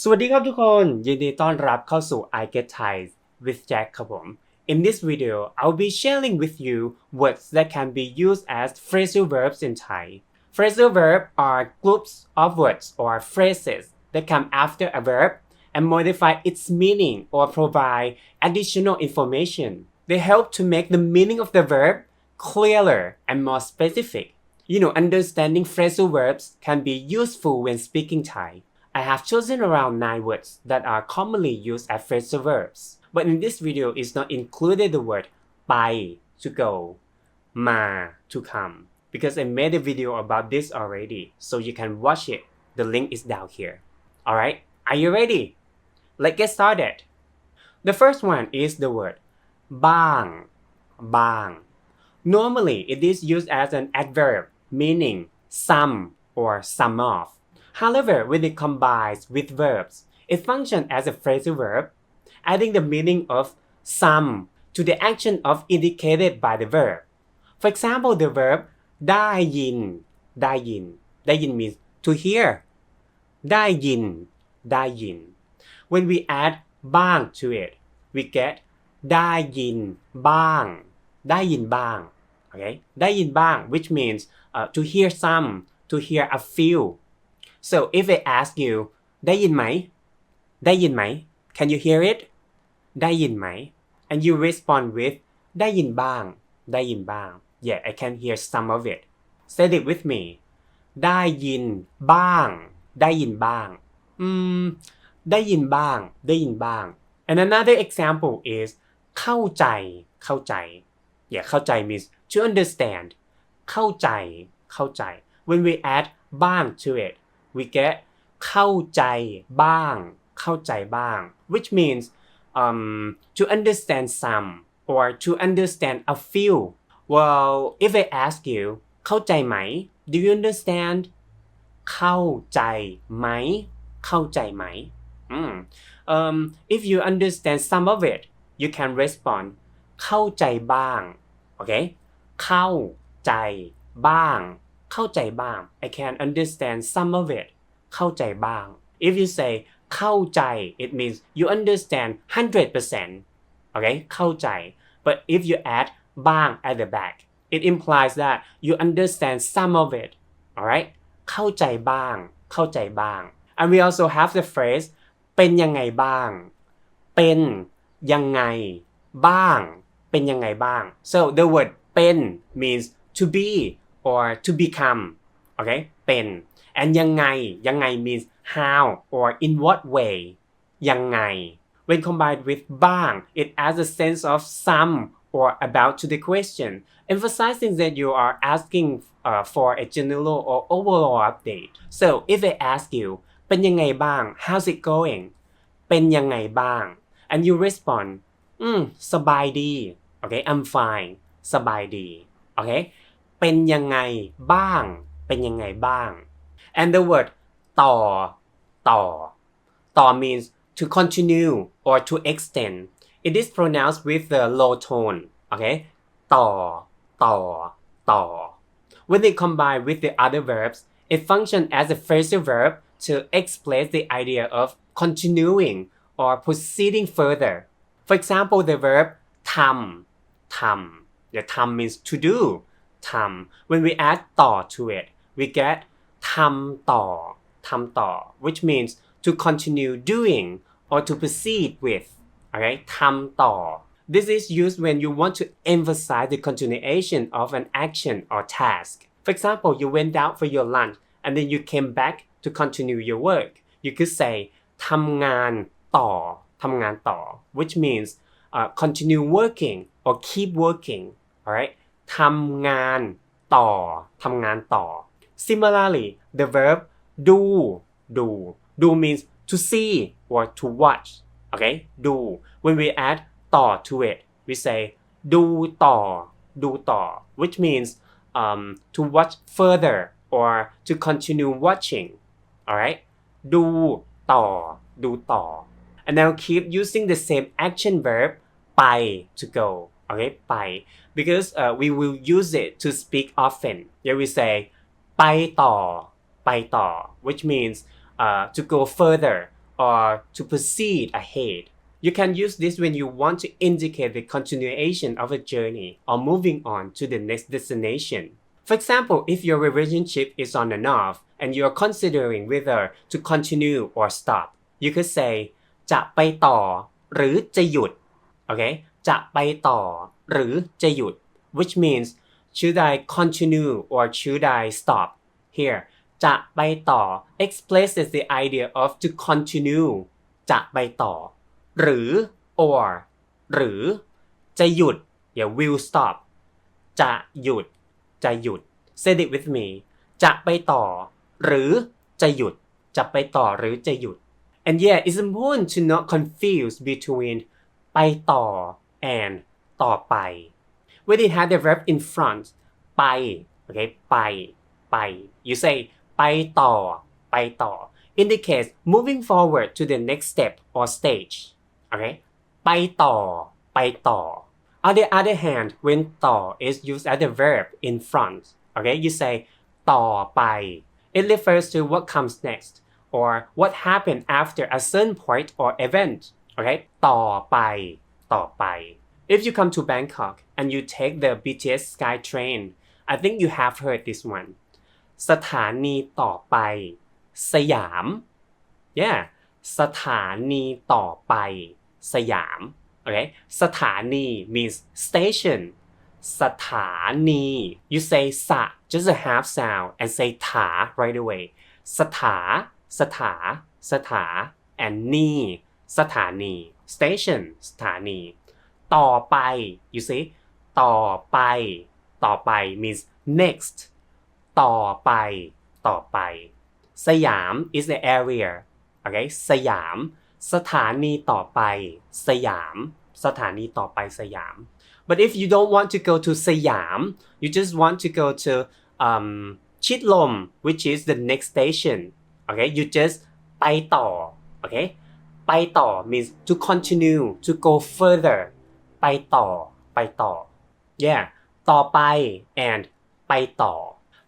สวัสดีครับทุกคน ยินดีต้อนรับเข้าสู่ I Get Thai with Jack ครับผม In this video I'll be sharing with you words that can be used as phrasal verbs in Thai Phrasal verbs are groups of words or phrases that come after a verb and modify its meaning or provide additional information. They help to make the meaning of the verb clearer and more specific. You know, understanding phrasal verbs can be useful when speaking Thai. I have chosen around 9 words that are commonly used as phrasal verbs. But in this video is not included the word by to go, ma to come, because I made a video about this already, so you can watch it. The link is down here. Alright, are you ready? Let's get started. The first one is the word bang, bang. Normally, it is used as an adverb meaning some or some of. However, when it combines with verbs, it functions as a phrasal verb, adding the meaning of some to the action of indicated by the verb. For example, the verb ได้ยิน ได้ยิน ได้ยิน means to hear ได้ยิน ได้ยิน When we add บ้าง to it, we get ได้ยิน บ้าง ได้ยินบ้าง okay ได้ยินบ้าง which means uh, to hear some to hear a few so if I ask you ได้ยินไหม ได้ยินไหม can you hear it ได้ยินไหม and you respond with ได้ยินบ้าง ได้ยินบ้าง yeah I can hear some of it say it with me ได้ยินบ้าง ได้ยินบ้าง อืม ได้ยินบ้าง ได้ยินบ้าง and another example is เข้าใจ เข้าใจ yeah เข้าใจ means to understand เข้าใจ เข้าใจ when we add บ้าง to it we get เข้าใจบ้าง เข้าใจบ้าง which means um, to understand some or to understand a few well if I ask you เข้าใจไหม do you understand เข้าใจไหม เข้าใจไหม Mm. Um, if you understand some of it you can respond เข้าใจบ้าง okay เข้าใจบ้าง เข้าใจบ้าง I can understand some of it เข้าใจบ้าง if you say เข้าใจ it means you understand 100% okay เข้าใจ but if you add บ้าง at the back it implies that you understand some of it alright เข้าใจบ้าง เข้าใจบ้าง and we also have the phrase เป็นยังไงบ้าง เป็นยังไงบ้าง เป็นยังไงบ้าง so the word เป็น means to be or to become okay เป็น and ยังไง ยังไง means how or in what way ยังไง when combined with บ้าง it adds a sense of some or about to the question emphasizing that you are asking uh, for a general or overall update so if I ask you เป็นยังไงบ้าง how's it going เป็นยังไงบ้าง and you respond อืม สบายดี okay I'm fine สบายดี okay เป็นยังไงบ้าง เป็นยังไงบ้าง and the word ต่อ ต่อ ต่อ means to continue or to extend it is pronounced with the low tone okay ต่อ ต่อ ต่อ when they combine with the other verbs it functions as a phrasal verb to express the idea of continuing or proceeding further for example the verb ทำ ทำ yeah ทำ means to do ทำ when we add ต่อ to it we get ทำต่อ ทำต่อ which means to continue doing or to proceed with okay ทำต่อ this is used when you want to emphasize the continuation of an action or task for example you went out for your lunch and then you came back to continue your work you could say ทำงานต่อ ทำงานต่อ which means uh, continue working or keep working alright ทำงานต่อ ทำงานต่อ similarly the verb do do do means to see or to watch okay do when we add ต่อ to it we say ดูต่อ ดูต่อ which means um, to watch further or to continue watching alright ดูต่อ ดูต่อ and now keep using the same action verb ไป to go okay ไป because uh, we will use it to speak often yeah we say ไปต่อ ไปต่อ which means uh, to go further or to proceed ahead. You can use this when you want to indicate the continuation of a journey or moving on to the next destination. For example, if your relationship is on and off and you're considering whether to continue or stop, you could say จะไปต่อหรือจะหยุด okay จะไปต่อหรือจะหยุด which means should I continue or should I stop here จะไปต่อ expresses the idea of to continue จะไปต่อ หรือ or หรือ จะหยุด yeah will stop จะหยุด จะหยุด say it with me จะไปต่อ หรือจะหยุด จะไปต่อหรือจะหยุด and yeah it's important to not confuse between ไปต่อ and ต่อไป when it had the verb in front ไป okay ไป ไป you say ไปต่อ ไปต่อ indicates moving forward to the next step or stage okay ไปต่อ ไปต่อ on the other hand when ต่อ is used as the verb in front okay you say ต่อไป it refers to what comes next or what happened after a certain point or event okay ต่อไป ต่อไป if you come to Bangkok and you take the BTS Sky Train I think you have heard this one สถานีต่อไป สยาม yeah สถานีต่อไป สยาม okay สถานี means station สถานี you say สะ just a half sound and say ถา right away สถา สถา สถา and นี สถานี station สถานี ต่อไป you see ต่อไป ต่อไป means next ต่อไป ต่อไป สยาม is the area okay สยาม สถานีต่อไป สยาม สถานีต่อไปสยาม but if you don't want to go to สยาม you just want to go to um, ชิดลม which is the next station okay you just ไปต่อ okay ไปต่อ means to continue to go further ไปต่อ ไปต่อ yeah ต่อไป and ไปต่อ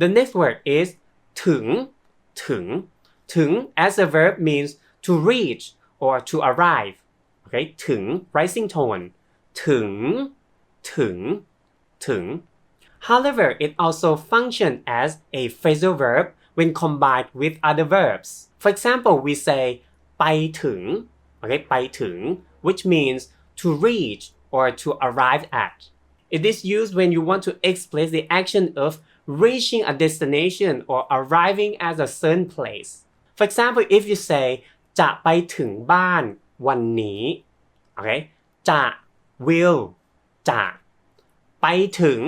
the next word is ถึง ถึง ถึง as a verb means to reach or to arrive okay ถึง rising tone ถึง ถึง ถึง However, it also functions as a phrasal verb when combined with other verbs. For example, we say ไปถึง okay ไปถึง which means to reach or to arrive at. It is used when you want to express the action of reaching a destination or arriving at a certain place. For example, if you say จะไปถึงบ้านวันนี้ okay จะ will จะ ไปถึง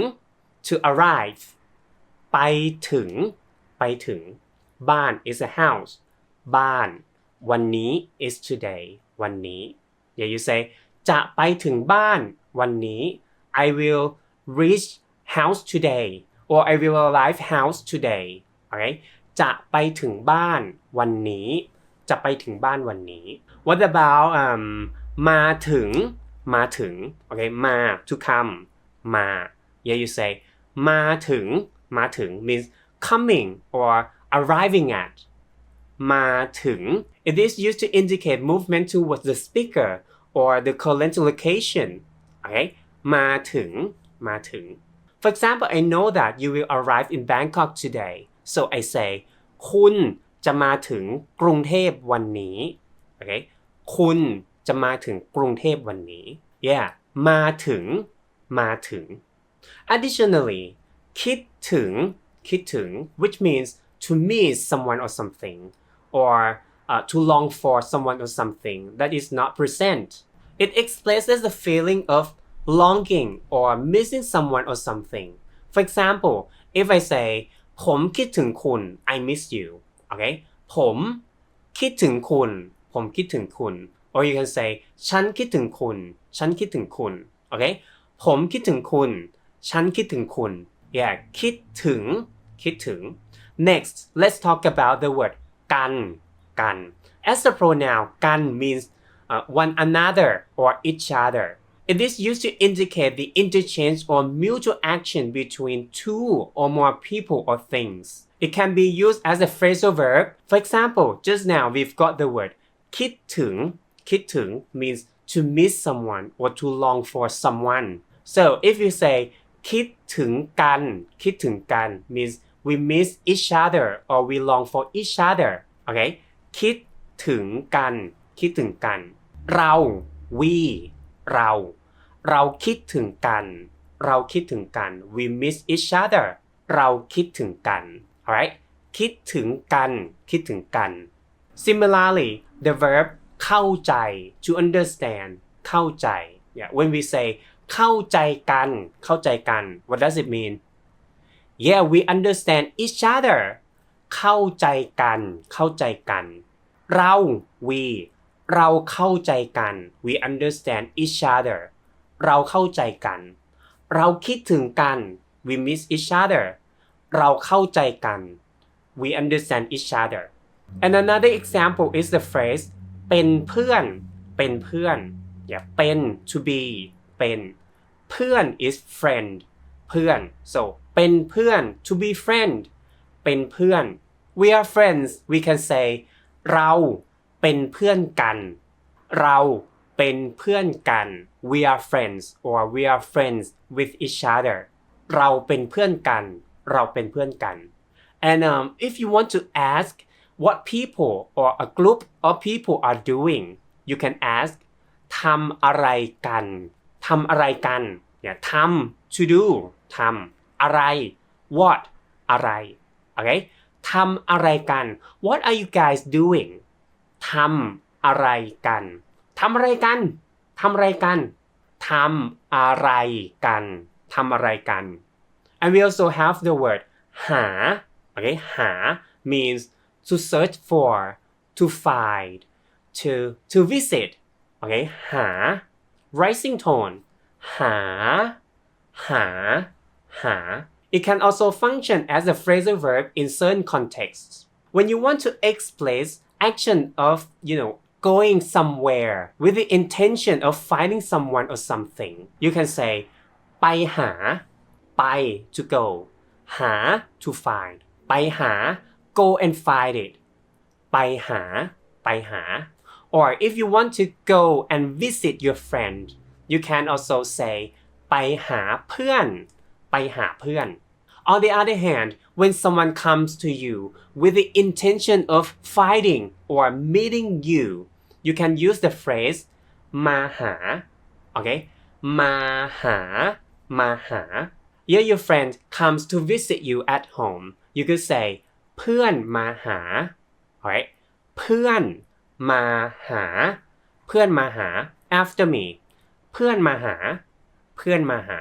to arrive ไปถึง ไปถึง บ้าน is a house บ้าน วันนี้ is today วันนี้ yeah you say จะไปถึงบ้านวันนี้ I will reach house today or I will arrive house today okay จะไปถึงบ้านวันนี้ จะไปถึงบ้านวันนี้ what about um มาถึง มาถึง okay มา to come มา yeah you say มาถึง มาถึง means coming or arriving at มาถึง it is used to indicate movement towards the speaker or the current location okay มาถึง มาถึง for example I know that you will arrive in Bangkok today so I say คุณจะมาถึงกรุงเทพวันนี้ okay คุณจะมาถึงกรุงเทพวันนี้ yeah มาถึง มาถึง additionally คิดถึง คิดถึง which means to miss someone or something or uh, to long for someone or something that is not present it expresses the feeling of longing or missing someone or something for example if I say ผมคิดถึงคุณ I miss you okay ผมคิดถึงคุณ ผมคิดถึงคุณ or you can say ฉันคิดถึงคุณ ฉันคิดถึงคุณ okay ผมคิดถึงคุณ ฉันคิดถึงคุณ yeah คิดถึง คิดถึง next let's talk about the word กัน กัน as the pronoun กัน means uh, one another or each other it is used to indicate the interchange or mutual action between two or more people or things. It can be used as a phrasal verb. For example, just now we've got the word คิดถึง คิดถึง means to miss someone or to long for someone so if you say คิดถึงกัน คิดถึงกัน means we miss each other or we long for each other okay คิดถึงกัน คิดถึงกัน เรา we เรา เราคิดถึงกัน เราคิดถึงกัน we miss each other เราคิดถึงกัน alright คิดถึงกัน คิดถึงกัน similarly the verb เข้าใจ to understand เข้าใจ yeah when we say เข้าใจกัน เข้าใจกัน what does it mean yeah we understand each other เข้าใจกัน เข้าใจกัน เรา we เราเข้าใจกัน we understand each other เราเข้าใจกัน เราคิดถึงกัน we miss each other เราเข้าใจกัน we understand each other and another example is the phrase เป็นเพื่อน เป็นเพื่อน yeah เป็น to be เป็น เพื่อน is friend เพื่อน so เป็นเพื่อน to be friend เป็นเพื่อน we are friends we can say เราเป็นเพื่อนกัน เราเป็นเพื่อนกัน we are friends or we are friends with each other เราเป็นเพื่อนกัน เราเป็นเพื่อนกัน and um, if you want to ask what people or a group of people are doing you can ask ทำอะไรกัน ทำอะไรกันเนี่ยทำ to do ทำ อะไร what อะไรโอเคทำอะไรกัน what are you guys doing ทำอะไรกันทำอะไรกันทำอะไรกันทำอะไรกันทำอะไรกัน and we also have the word หา okay หา means to search for to find to to visit okay หา rising tone หา หา หา it can also function as a phrasal verb in certain contexts when you want to express action of you know going somewhere with the intention of finding someone or something you can say ไปหา ไป to go หา to find ไปหา go and find it ไปหา ไปหา or if you want to go and visit your friend you can also say ไปหาเพื่อน ไปหาเพื่อน On the other hand, when someone comes to you with the intention of fighting or meeting you, you can use the phrase มาหา okay มาหา มาหา Here your friend comes to visit you at home. You could say เพื่อนมาหา alright เพื่อนมาหา เพื่อนมาหา after me เพื่อนมาหา เพื่อนมาหา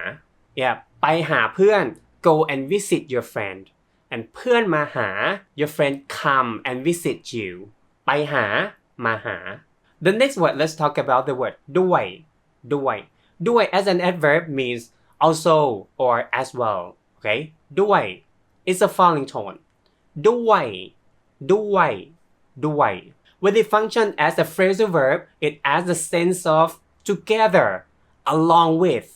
yeah ไปหาเพื่อน go and visit your friend and เพื่อนมาหา your friend come and visit you ไปหา มาหา the next word let's talk about the word ด้วย ด้วย ด้วย as an adverb means also or as well okay ด้วย is a falling tone ด้วย ด้วย ด้วย when it function as a phrasal verb it adds a sense of together along with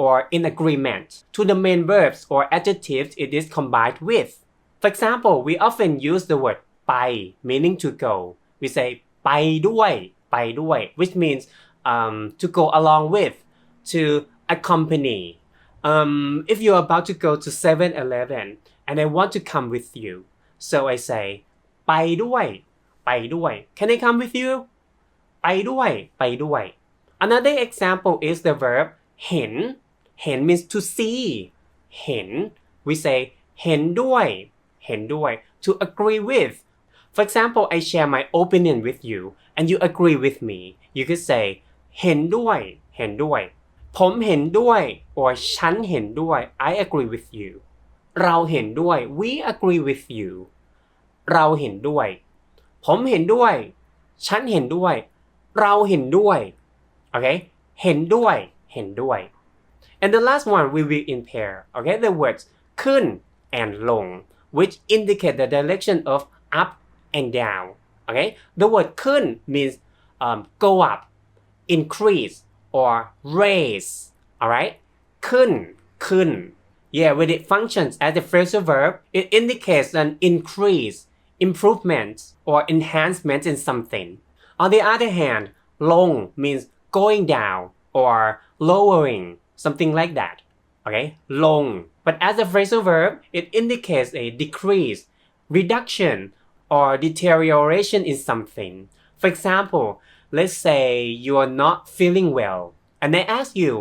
or in agreement to the main verbs or adjectives it is combined with. For example, we often use the word ไป meaning to go. We say ไปด้วย ไปด้วย which means um, to go along with, to accompany. Um, if you're about to go to 7-Eleven and I want to come with you, so I say ไปด้วย ไปด้วย Can I come with you? ไปด้วย ไปด้วย Another example is the verb เห็น เห็น means to see เห็น we say เห็นด้วย เห็นด้วย to agree with for example I share my opinion with you and you agree with me you could say เห็นด้วย เห็นด้วย ผมเห็นด้วย or ฉันเห็นด้วย I agree with you เราเห็นด้วย we agree with you เราเห็นด้วย ผมเห็นด้วย ฉันเห็นด้วย เราเห็นด้วย okay เห็นด้วย เห็นด้วย and the last one we will in pair okay the words ขึ้น and ลง which indicate the direction of up and down okay the word ขึ้น means um, go up increase or raise alright ขึ้น ขึ้น yeah when it functions as a phrasal verb it indicates an increase improvement or enhancement in something On the other hand ลง means going down or lowering something like that okay ลง but as a phrasal verb it indicates a decrease reduction or deterioration in something for example let's say you are not feeling well and I ask you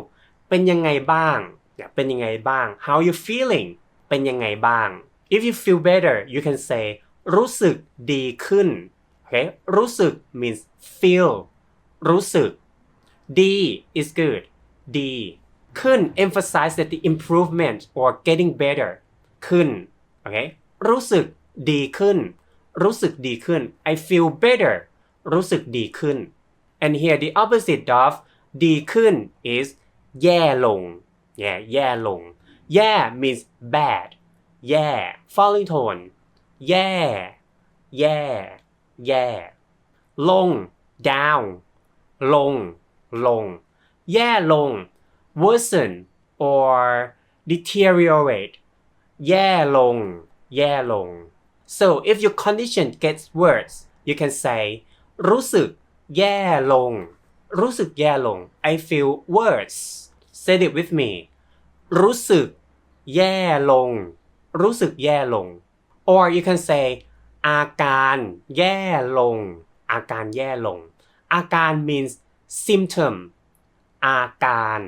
เป็นยังไงบ้างเนี่ยเป็นยังไงบ้าง how you feeling เป็นยังไงบ้าง if you feel better you can say รู้สึกดีขึ้น okay รู้สึก means feel รู้สึก D is good D ขึ้น emphasize that the improvement or getting better ขึ้น okay รู้สึกดีขึ้น รู้สึกดีขึ้น I feel better รู้สึกดีขึ้น and here the opposite of ดีขึ้น is แย่ลง yeah แย่ลง แย่ means bad แย่ falling tone แย่ แย่ แย่ ลง down ลง ลง แย่ลง worsen or deteriorate แย่ลง แย่ลง so if your condition gets worse you can say รู้สึกแย่ลง รู้สึกแย่ลง I feel worse say it with me รู้สึกแย่ลง รู้สึกแย่ลง or you can say อาการแย่ลง อาการแย่ลง อาการ means symptom อาการ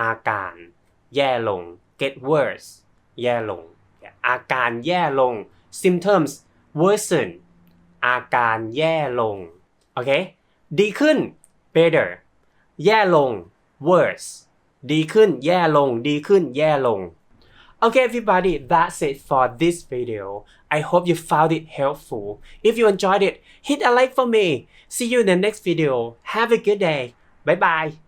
อาการ แย่ลง get worse แย่ลง อาการแย่ลง symptoms worsen อาการแย่ลง โอเค ดีขึ้น better แย่ลง worse ดีขึ้น แย่ลง ดีขึ้น แย่ลง Okay, everybody, that's it for this video. I hope you found it helpful. If you enjoyed it, hit a like for me. See you in the next video. Have a good day. Bye bye.